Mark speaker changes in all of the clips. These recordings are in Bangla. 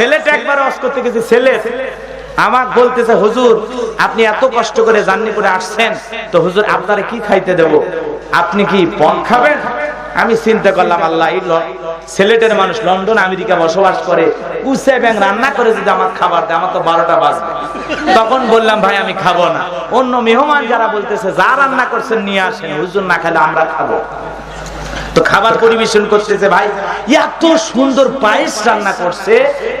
Speaker 1: ছেলেটা একবার অস করতে গেছে, ছেলে আমার বলতেছে, হুজুর, আপনি এত কষ্ট করে জার্নি করে আসছেন, তো হুজুর, আপনারে কি খাইতে দেব? আপনি কি পণ খাবেন? আমি চিন্তা করলাম, আল্লাহ, এই সিলেটের মানুষ লন্ডন, আমেরিকা বসবাস করে, উসে ব্যাং রান্না করে যদি আমার খাবার দেয়, আমার তো বারোটা বাজবে। তখন বললাম, ভাই, আমি খাব না। অন্য মেহমান যারা বলতেছে, যা রান্না করছেন, নিয়ে আসেন, হুজুর, না খেলে আমরা খাব। তো খাবার পরিবেশন করতেছে ভাই, এত সুন্দর পায়েস রান্না করছে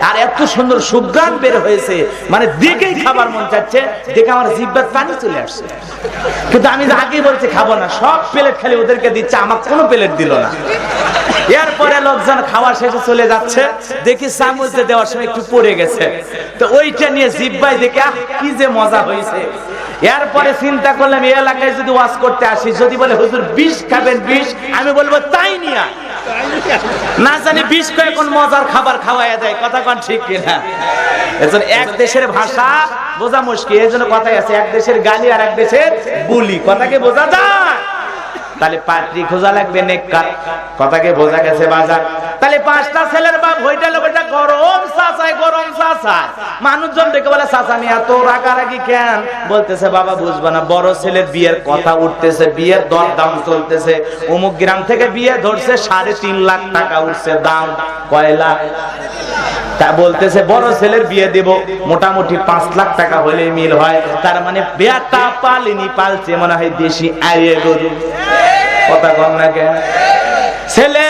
Speaker 1: আর এত সুন্দর সুগ্রান বের হয়েছে। মানে দেখেই খাবার মন চাচ্ছে, দেখে আমার জিব্বার পানি চলে আসছে। কিন্তু আমি আগে বলছি, খাব না, সব প্লেট খালি ওদেরকে দিচ্ছে আমার কোনো প্লেট দিল না। এরপরে লোকজন খাওয়া শেষে চলে যাচ্ছে, দেখি চামচে দেওয়ার সময় একটু পড়ে গেছে। তো ওইটা নিয়ে জিব্বাই দেখে কি যে মজা হয়েছে। এরপরে চিন্তা করলাম এই এলাকায় যদি ওয়াজ করতে আসি, যদি বলে, হুজুর, বিষ খাবেন, বিষ? আমি বলব, তাই নিয়া। না জানি বিষ কয়ে কোন মজার খাবার খাওয়াইয়া দেয়, কথা কোন ঠিক কিনা? এজন এক দেশের ভাষা বোঝা মুশকিল এই জন্য কথাই আছে, এক দেশের গালি আর এক দেশের বুলি। কথাকে বোঝা যায়? তাহলে পাত্রী খোঁজা লাগবে নেককার কথাকে বোঝা গেছে বাজার? তাহলে পাঁচটা ছেলের বাপ হইটা লোকটা গরম চাচায় গরম চাচায় মানুষজন দেখে বলে, চাচা নিয়ে এত রাগারাগি কেন? বলতেছে, বাবা, বুঝবা না, বড় ছেলের বিয়ের কথা উঠতেছে, বিয়ের দর দাম চলতেছে। অমুক গ্রাম থেকে বিয়ে ধরছে, সাড়ে তিন লাখ টাকা উঠছে, দাম কয় লাখ? তা বলতেছে, বড় ছেলের বিয়ে দেব, মোটামুটি পাঁচ লাখ টাকা হলে মিল হয়। তার মানে বেয়াটা পালিনি, পালছে, মনে হয় দেশি আয়ে গরু। কথা কম না কেন? ছেলে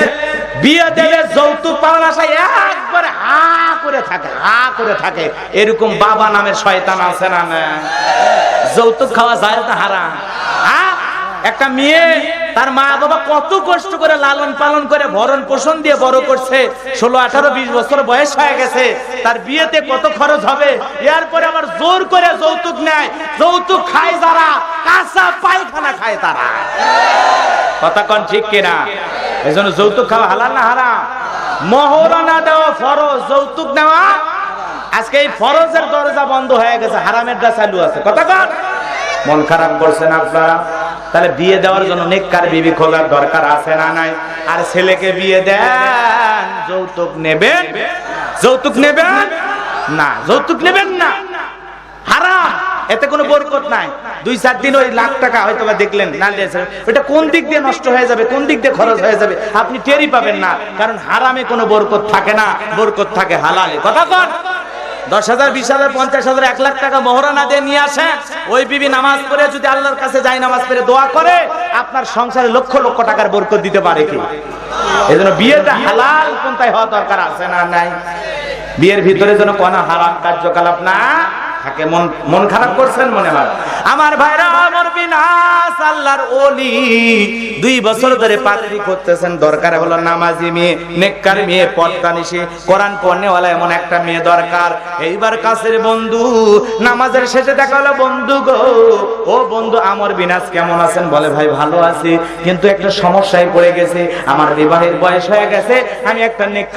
Speaker 1: বিয়ে দেবে, যৌতুক পাওয়ার আশায় একবারে হা করে থাকে, হা করে থাকে। এরকম বাবা নামের শয়তান আছে না যৌতুক খাওয়া যায় না হ্যাঁ? একটা মেয়ে, তার মা বাবা কত কষ্ট করে লালন পালন করে, ভরণ পোষণ দিয়ে বড় করছে। ষোলো, আঠারো, বিশ বছর বয়স হয়ে গেছে। তার বিয়েতে কত খরচ হবে? এরপরে আবার জোর করে যৌতুক নেয়। যৌতুক খায় যারা, কাঁচা পায়খানা খায় তারা। কথা কন ঠিক কিনা? এই জন্য যৌতুক খাওয়া হালাল না হারাম? মহরণা দেওয়া ফরজ, যৌতুক নেওয়া আজকে এই ফরজের দরজা বন্ধ হয়ে গেছে হারামেরটা চালু আছে। কথা কন? মন খারাপ করছেন আপনারা? তাহলে বিয়ে দেওয়ার জন্য নেককার বিবি খোঁজার দরকার আছে না নাই? আর ছেলেকে বিয়ে দেন, যৌতুক নেবেন? যৌতুক নেবেন? না, যৌতুক নেবেন না। এতে কোনো বরকত নাই। দুই, চার দিন ওই লাখ টাকা হয়তো বা দেখলেন, না ওটা কোন দিক দিয়ে নষ্ট হয়ে যাবে, কোন দিক দিয়ে খরচ হয়ে যাবে, আপনি টেরই পাবেন না। কারণ হারামে কোনো বরকত থাকে না, বরকত থাকে হালালে। কথা কন দশ হাজার, বিশ হাজার, পঞ্চাশ হাজার, এক লাখ টাকা মহরানা দিয়ে নিয়ে আসে ওই বিবি নামাজ পড়ে যদি আল্লাহর কাছে যাই নামাজ পড়ে দোয়া করে, আপনার সংসারে লক্ষ লক্ষ টাকার বরকত দিতে পারে কি? এই জন্য বিয়েটা হালাল, কোনটাই হওয়া দরকার আছে না নাই? বিয়ের ভিতরে যেন কোনো হারাম কার্যকলাপ না থাকে মন মন খারাপ করছেন মনে হয়। আমার ভাইরা আমার বিনাশ, আল্লাহর ওলি। দুই বছর ধরে করতেছেন, দরকার হলো নামাজি মেয়ে, নেককার মেয়ে কোরআন এমন একটা মেয়ে দরকার। এইবার কাছের বন্ধু, নামাজের শেষে দেখা হলো, বন্ধু গো, ও বন্ধু, আমার বিনাশ কেমন আছেন? বলে, ভাই, ভালো আছি। কিন্তু একটা সমস্যায় পড়ে গেছে। আমার বিবাহের বয়স হয়ে গেছে। আমি একটা নেককার